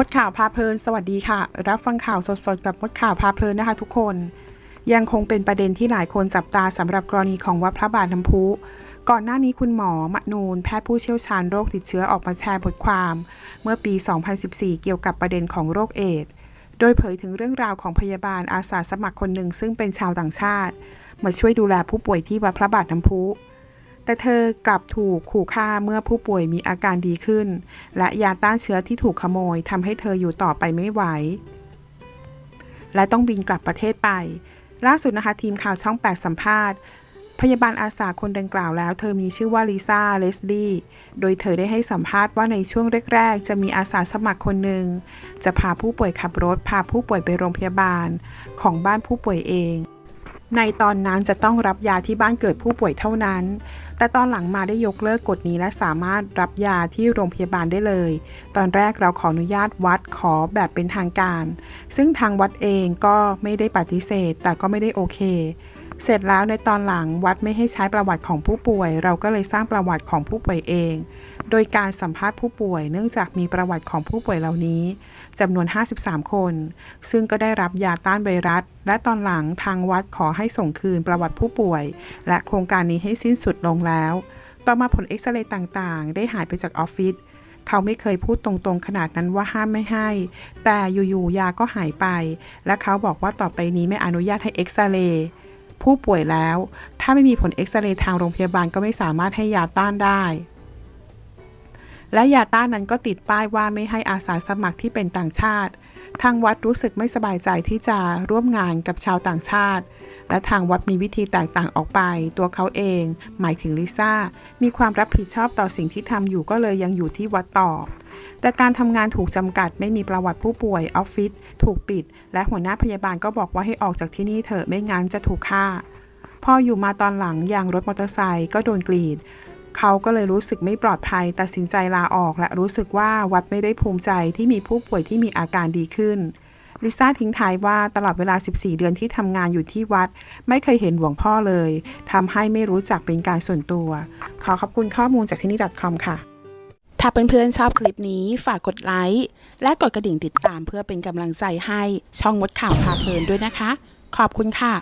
มดข่าวพาเพลิน สวัสดีค่ะ รับฟังข่าวสดๆกับมดข่าวพาเพลินนะคะทุกคน ยังคงเป็นประเด็นที่หลายคนจับตาสำหรับกรณีของวัดพระบาทน้ำพุ ก่อนหน้านี้คุณหมอมนูนแพทย์ผู้เชี่ยวชาญโรคติดเชื้อออกมาแชร์บทความ เมื่อปี 2014 เกี่ยวกับประเด็นของโรคเอดส์โดยเผยถึงเรื่องราวของพยาบาลอาสาสมัครคนหนึ่งซึ่งเป็นชาวต่างชาติ มาช่วยดูแลผู้ป่วยที่วัดพระบาทน้ำพุ แต่เธอกลับถูกขู่ฆ่าเมื่อผู้ป่วยมีอาการดีขึ้น และยาต้านเชื้อที่ถูกขโมยทำให้เธออยู่ต่อไปไม่ไหว และต้องบินกลับประเทศไป ล่าสุดนะคะทีมข่าวช่อง 8 สัมภาษณ์ พยาบาลอาสาคนดังกล่าวแล้ว เธอมีชื่อว่าลิซ่าเลสลี่โดยเธอได้ให้สัมภาษณ์ว่าในช่วงแรก ๆ จะมีอาสาสมัครคนหนึ่งจะพาผู้ป่วยขับรถ พาผู้ป่วยไปโรงพยาบาลของบ้านผู้ป่วยเองในตอนนั้นจะต้องรับยาที่บ้านเกิดผู้ป่วยเท่านั้น แต่ตอนหลังมาได้ยกเลิกกฎนี้และสามารถรับยาที่โรงพยาบาลได้เลย ตอนแรกเราขออนุญาตวัดขอแบบเป็นทางการ ซึ่งทางวัดเองก็ไม่ได้ปฏิเสธ แต่ก็ไม่ได้โอเค เสร็จแล้วในตอนหลังวัดไม่ให้ใช้ประวัติของผู้ป่วย เราก็เลยสร้างประวัติของผู้ป่วยเอง โดยการสัมภาษณ์ผู้ป่วย เนื่องจากมีประวัติของผู้ป่วยเหล่านี้จำนวน 53 คน ซึ่งก็ได้รับยาต้านไวรัส และตอนหลังทางวัดขอให้ส่งคืนประวัติผู้ป่วย และโครงการนี้ให้สิ้นสุดลงแล้ว ต่อมาผลเอ็กซเรย์ต่างๆ ได้หายไปจากออฟฟิศเขาไม่เคยพูดตรงๆ ขนาดนั้นว่าห้ามไม่ให้ แต่อยู่ๆ ยาก็หายไป และเขาบอกว่าต่อไปนี้ไม่อนุญาตให้เอ็กซเรย์ผู้ป่วยแล้ว ถ้าไม่มีผลเอ็กซเรย์ทางโรงพยาบาลก็ไม่สามารถให้ยาต้านได้ และยาต้านนั้นก็ติดป้ายว่าไม่ให้อาสาสมัครที่เป็นต่างชาติ ทางวัดรู้สึกไม่สบายใจที่จะร่วมงานกับชาวต่างชาติ และทางวัดมีวิธีแตกต่างออกไป ตัวเขาเอง หมายถึงลิซ่า มีความรับผิดชอบต่อสิ่งที่ทำอยู่ก็เลยยังอยู่ที่วัดต่อแต่การทำงานถูกจำกัดไม่มีประวัติผู้ป่วยออฟฟิศถูกปิด และหัวหน้าพยาบาลก็บอกว่าให้ออกจากที่นี่เถอะไม่งั้นจะถูกฆ่า พออยู่มาตอนหลังยางรถมอเตอร์ไซค์ก็โดนกรีด เขาก็เลยรู้สึกไม่ปลอดภัย ตัดสินใจลาออก และรู้สึกว่าวัดไม่ได้ภูมิใจที่มีผู้ป่วยที่มีอาการดีขึ้นลิซ่าทิ้งท้ายว่าตลอดเวลา 14 เดือนที่ทำงานอยู่ที่วัด ไม่เคยเห็นหลวงพ่อเลยทำให้ไม่รู้จักเป็นการส่วนตัว ขอขอบคุณข้อมูลจากที่นี่ .com ค่ะ ถ้าเพื่อนๆชอบคลิปนี้ฝากกดไลค์และกดกระดิ่งติดตามเพื่อเป็นกำลังใจให้ช่องมดข่าวพาเพลินด้วยนะคะ ขอบคุณค่ะ